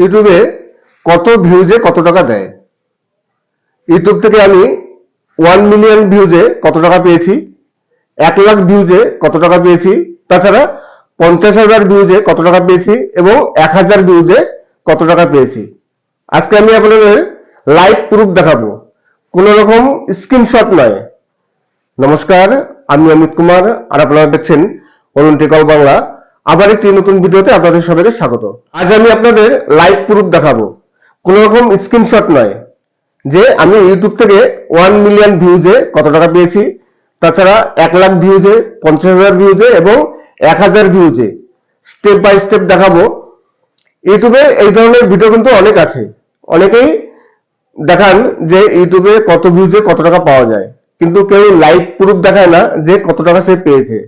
ইউটিউবে কত ভিউজে কত টাকা দেয়? ইউটিউব থেকে আমি ওয়ান মিলিয়ন ভিউজে কত টাকা পেয়েছি? এক লাখ ভিউজে কত টাকা পেয়েছি? তাছাড়া পঞ্চাশ হাজার ভিউজে কত টাকা পেয়েছি? এবং এক হাজার ভিউজে কত টাকা পেয়েছি? আজকে আমি আপনাদের লাইভ প্রুফ দেখাবো। কোনো রকম স্ক্রিনশট নয়। নমস্কার, আমি অমিত কুমার, আর আপনারা দেখছেন অলিম্পিকল বাংলা। আবার একটি নতুন ভিডিওতে আপনাদের সবাইকে স্বাগত। আজ আমি আপনাদের লাইভ প্রুফ দেখাবো। কোনো রকম স্ক্রিনশট নয়, যে আমি ইউটিউব থেকে ওয়ান মিলিয়ন ভিউজে কত টাকা পেয়েছি, তাছাড়া এক লাখ ভিউজে পঞ্চাশ হাজার ভিউজে এবং এক হাজার ভিউজে স্টেপ বাই স্টেপ দেখাবো। ইউটিউবে এই ধরনের ভিডিও কিন্তু অনেক আছে। অনেকেই দেখান যে ইউটিউবে কত ভিউজে কত টাকা পাওয়া যায়। কিন্তু কেউ লাইভ প্রুফ দেখায় না যে কত টাকা সে পেয়েছে।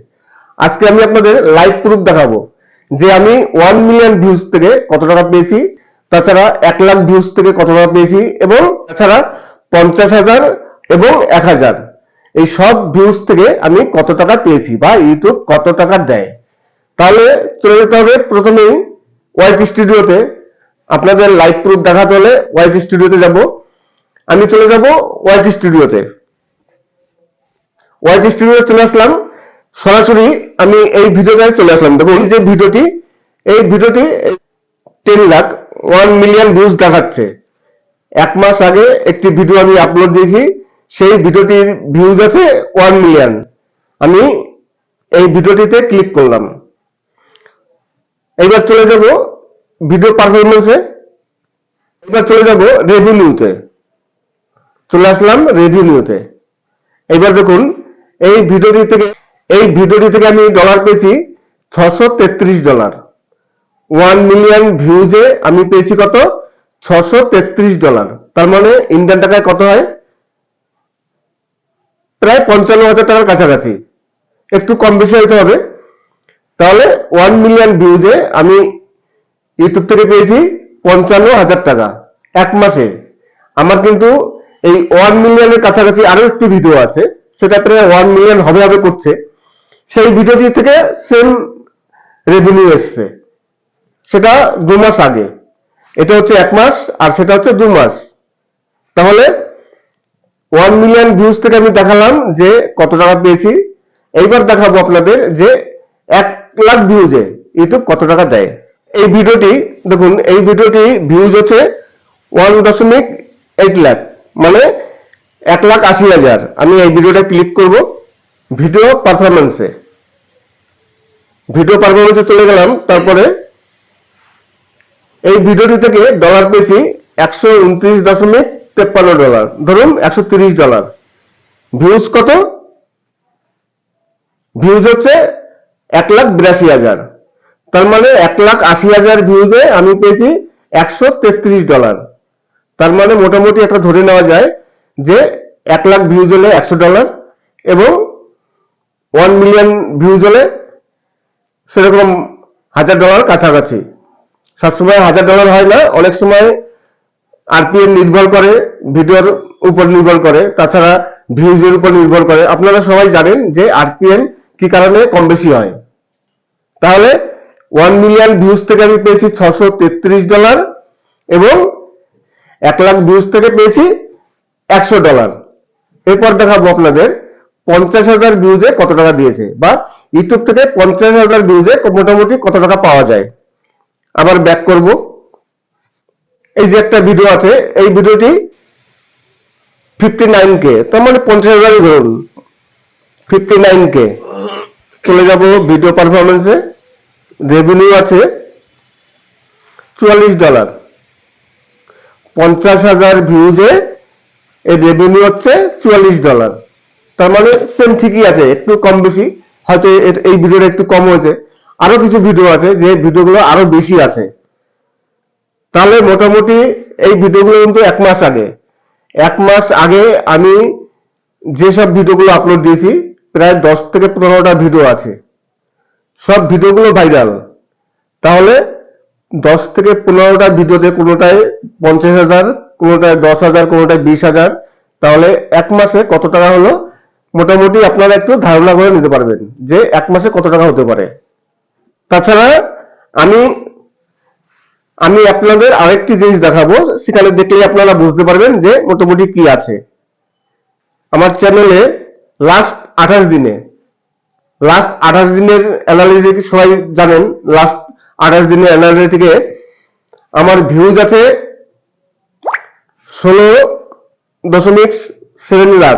আজকে আমি আপনাদের লাইভ প্রুফ দেখাবো যে আমি ওয়ান মিলিয়ন ভিউজ থেকে কত টাকা পেয়েছি, তাছাড়া এক লাখ ভিউজ থেকে কত টাকা পেয়েছি এবং তাছাড়া পঞ্চাশ হাজার এবং এক হাজার। এই সব ভিউজ থেকে আমি কত টাকা পেয়েছি বা ইউটিউব কত টাকা দেয়? তাহলে চলে যেতে হবে প্রথমেই ওয়াইট স্টুডিওতে আপনাদের লাইভ প্রুফ দেখাতে হলে ওয়াইট স্টুডিওতে যাব। আমি চলে যাব ওয়াইট স্টুডিওতে ওয়াইট স্টুডিও চলে আসলাম। সরাসরি আমি এই ভিডিওটায় চলে আসলাম। দেখুন, এই যে ভিডিওটি এই ভিডিওটি ten lakh one million views দেখাচ্ছে। এক মাস আগে একটি ভিডিও আমি আপলোড দিয়েছি, সেই ভিডিওটির ভিউজ আছে ওয়ান মিলিয়ন আমি এই ভিডিওটিতে ক্লিক করলাম। এবার চলে যাব ভিডিও পারফরমেন্সে এবার চলে যাব রেভিনিউতে চলে আসলাম রেভিনিউতে এবার দেখুন, এই ভিডিওটি থেকে এই ভিডিওটি থেকে আমি ডলার পেয়েছি ছশো তেত্রিশ ডলার ওয়ান মিলিয়ন ভিউজে আমি পেয়েছি কত? ছশো তেত্রিশ ডলার তার মানে ইন্ডিয়ান টাকায় কত হয়? প্রায় পঞ্চান্ন হাজার টাকার কাছাকাছি। একটু কম বেশি হইতে হবে। তাহলে ওয়ান মিলিয়ন ভিউজে আমি ইউটিউব থেকে পেয়েছি পঞ্চান্ন হাজার টাকা এক মাসে। আমার কিন্তু এই ওয়ান মিলিয়নের কাছাকাছি আরও একটি ভিডিও আছে। সেটা প্রায় ওয়ান মিলিয়ন হবে হবে করছে। সেই ভিডিওটি থেকে সেম রেভিনিউ এসছে। সেটা দু মাস আগে। এটা হচ্ছে এক মাস আর সেটা হচ্ছে দু মাস। তাহলে ওয়ান মিলিয়ন ভিউজ থেকে আমি দেখালাম যে কত টাকা পেয়েছি। এইবার দেখাবো আপনাদের যে এক লাখ ভিউজে ইউটিউব কত টাকা দেয়। এই ভিডিওটি, দেখুন, এই ভিডিওটি ভিউজ হচ্ছে ওয়ান দশমিক এইট লাখ মানে এক লাখ আশি হাজার। আমি এই ভিডিওটা ক্লিক করব। ভিডিও পারফরমেন্সে ভিডিও পারফরমেন্সে চলে গেলাম, তারপরে এই ভিডিওটি থেকে ডলার পেয়েছি একশো উনত্রিশ দশমিক তেপ্পান্ন ডলার ধরুন একশো তিরিশ ডলার ভিউজ কত? ভিউজ হচ্ছে এক লাখ বিরাশি হাজার। তার মানে এক লাখ আশি হাজার ভিউজে আমি পেয়েছি একশো তেত্রিশ ডলার তার মানে মোটামুটি একটা ধরে নেওয়া যায় যে এক লাখ ভিউজ হলে একশো ডলার এবং ওয়ান মিলিয়ন ভিউজ হলে সেরকম হাজার ডলার কাছাকাছি। সবসময় হাজার ডলার হয় না, অনেক সময় আরপিএম নির্ভর করে, ভিডিওর উপর নির্ভর করে, তাছাড়া ভিউজের উপর নির্ভর করে। আপনারা সবাই জানেন যে আরপিএম কি কারণে কম বেশি হয়। তাহলে ওয়ান মিলিয়ন ভিউজ থেকে আমি পেয়েছি ছশো তেত্রিশ ডলার এবং এক লাখ ভিউজ থেকে পেয়েছি একশো ডলার এরপর দেখাবো আপনাদের পঞ্চাশ হাজার ভিউজে কত টাকা দিয়েছে? বা ইউটিউব থেকে পঞ্চাশ হাজার ভিউজে মোটামুটি কত টাকা পাওয়া যায়? আবার ব্যাক করব। এই যে একটা ভিডিও আছে, এই ভিডিওটি ফিফটি নাইন কে তার মানে পঞ্চাশ হাজারই ধরুন। ফিফটি নাইন কে চলে যাব ভিডিও পারফরমেন্সে রেভিনিউ আছে চুয়াল্লিশ ডলার পঞ্চাশ হাজার ভিউজে এই রেভিনিউ হচ্ছে চুয়াল্লিশ ডলার তার মানে সেম ঠিকই আছে, একটু কম বেশি, হয়তো এই ভিডিওটা একটু কম হয়েছে। আরও কিছু ভিডিও আছে যে ভিডিওগুলো আরও বেশি আছে। তাহলে মোটামুটি এই ভিডিওগুলো কিন্তু এক মাস আগে। এক মাস আগে আমি যেসব ভিডিওগুলো আপলোড দিয়েছি, প্রায় দশ থেকে পনেরোটা ভিডিও আছে। সব ভিডিওগুলো ভাইরাল তাহলে দশ থেকে পনেরোটা ভিডিওতে কোনোটায় পঞ্চাশ হাজার, কোনোটায় দশ হাজার, কোনোটায় বিশ হাজার, তাহলে এক মাসে কত টাকা হলো? মোটামুটি আপনারা একটু ধারণা করে নিতে পারবেন যে এক মাসে কত টাকা হতে পারে। তাছাড়া আমি আমি আপনাদের আরেকটি জিনিস দেখাবো, সেখানে দেখলে আপনারা বুঝতে পারবেন যে মোটামুটি কি আছে। আমার চ্যানেলে লাস্ট আঠাশ দিনে লাস্ট আঠাশ দিনের অ্যানালিটিক সবাই জানেন? লাস্ট আঠাশ দিনের অ্যানালিটিকে আমার ভিউজ আছে ষোলো দশমিক সেভেন লাখ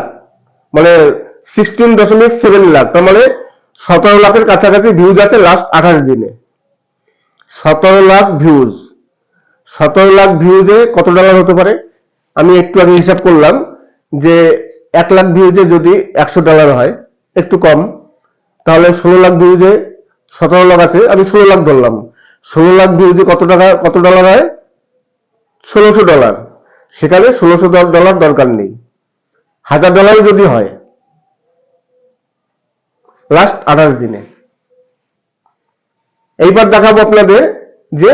মানে সিক্সটিন দশমিক সেভেন লাখ। তার মানে সতেরো লাখের কাছাকাছি ভিউজ আছে লাস্ট আঠাশ দিনে। সতেরো লাখ ভিউজ সতেরো লাখ ভিউজে কত ডলার হতে পারে? আমি একটু আগে হিসাব করলাম যে এক লাখ ভিউজে যদি একশো ডলার হয়, একটু কম, তাহলে ষোলো লাখ ভিউজে সতেরো লাখ আছে, আমি ষোলো লাখ ধরলাম। ষোলো লাখ ভিউজে কত টাকা, কত ডলার হয়? ষোলোশো ডলার সেখানে ষোলোশো ডলার দরকার নেই। হাজার ডলার যদি হয় লাস্ট আঠাশ দিনে। এইবার দেখাবো আপনাদের যে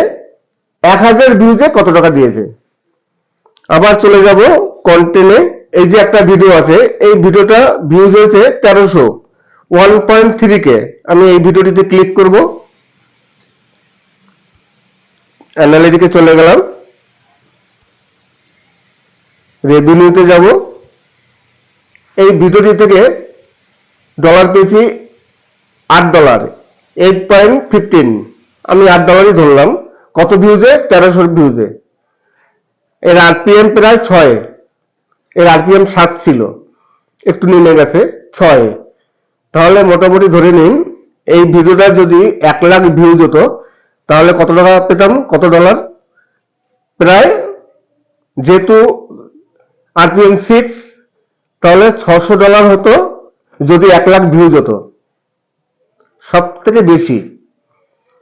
এক হাজার ভিউজে কত টাকা দিয়েছে। আবার চলে যাব কন্টেন্টে এই যে একটা ভিডিও আছে, এই ভিডিওটা ভিউজ হয়েছে তেরোশো। ওয়ান পয়েন্ট থ্রি কে আমি এই ভিডিওটিতে ক্লিক করব। অ্যানালিটিকে চলে গেলাম। রেভিনিউতে যাব। এই ভিডিওটি থেকে ডলার পেয়েছি আট ডলার এইট পয়েন্ট ফিফটিন আমি আট ডলারই ধরলাম। কত ভিউজে তেরোশো ভিউজে এর আরপিএম প্রায় ছয়। এর আরপিএম সাত ছিল। একটু নেমে গেছে, ছয়। তাহলে মোটামুটি ধরে নিন, এই ভিডিওটা যদি এক লাখ ভিউজ হতো, তাহলে কত টাকা পেতাম? কত ডলার প্রায় যেহেতু আরপিএম সিক্স তাহলে ছশো ডলার হতো, যদি এক লাখ ভিউজ হতো। সব থেকে বেশি।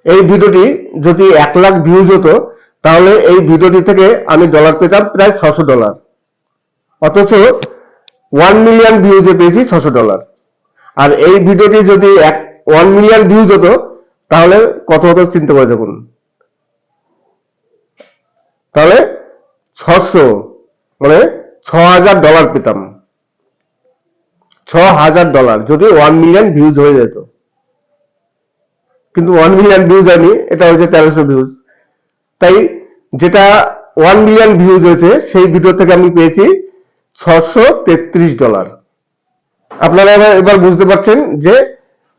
এই ভিডিওটি যদি এক লাখ ভিউজ হতো, তাহলে এই ভিডিওটি থেকে আমি ডলার পেতাম প্রায় ছশো ডলার অথচ ওয়ান মিলিয়ন ভিউজে পেয়েছি ছশো ডলার আর এই ভিডিওটি যদি এক ওয়ান মিলিয়ন ভিউজ হতো, তাহলে কত হতো চিন্তা করে দেখুন। তাহলে ছশো মানে ছ হাজার ডলার পেতাম। ছ হাজার ডলার যদি ওয়ান মিলিয়ন ভিউজ হয়ে যেত। কিন্তু ওয়ান মিলিয়ন ভিউজ হয়নি, এটা হয়েছে তেরোশো ভিউজ তাই যেটা ওয়ান মিলিয়ন ভিউজ হয়েছে, সেই ভিডিও থেকে আমি পেয়েছি ছশো তেত্রিশ ডলার আপনারা এবার এবার বুঝতে পারছেন যে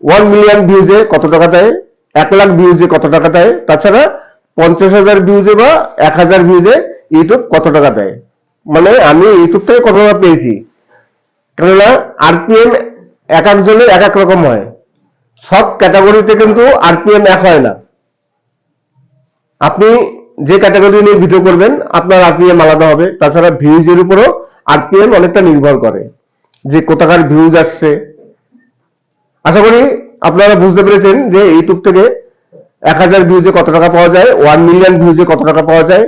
ওয়ান মিলিয়ন ভিউজে কত টাকা দেয়, এক লাখ ভিউজে কত টাকা দেয়, তাছাড়া পঞ্চাশ হাজার ভিউজে বা এক হাজার ভিউজে ইউটিউব কত টাকা দেয়। মানে আমি ইউটিউব থেকে কত টাকা পেয়েছি? কেননা আরপিএম এক একজনের এক এক রকম হয়। সব ক্যাটাগরিতে কিন্তু আরপিএম এক হয় না। আপনি যে ক্যাটাগরি নিয়ে ভিডিও করবেন, আপনার আরপিএম আলাদা হবে। তাছাড়া ভিউজের উপরও আরপিএম অনেকটা নির্ভর করে যে কোথাকার ভিউজ আসছে। আশা করি আপনারা বুঝতে পেরেছেন যে ইউটিউব থেকে এক হাজার ভিউজে কত টাকা পাওয়া যায় ওয়ান মিলিয়ন ভিউজে কত টাকা পাওয়া যায়।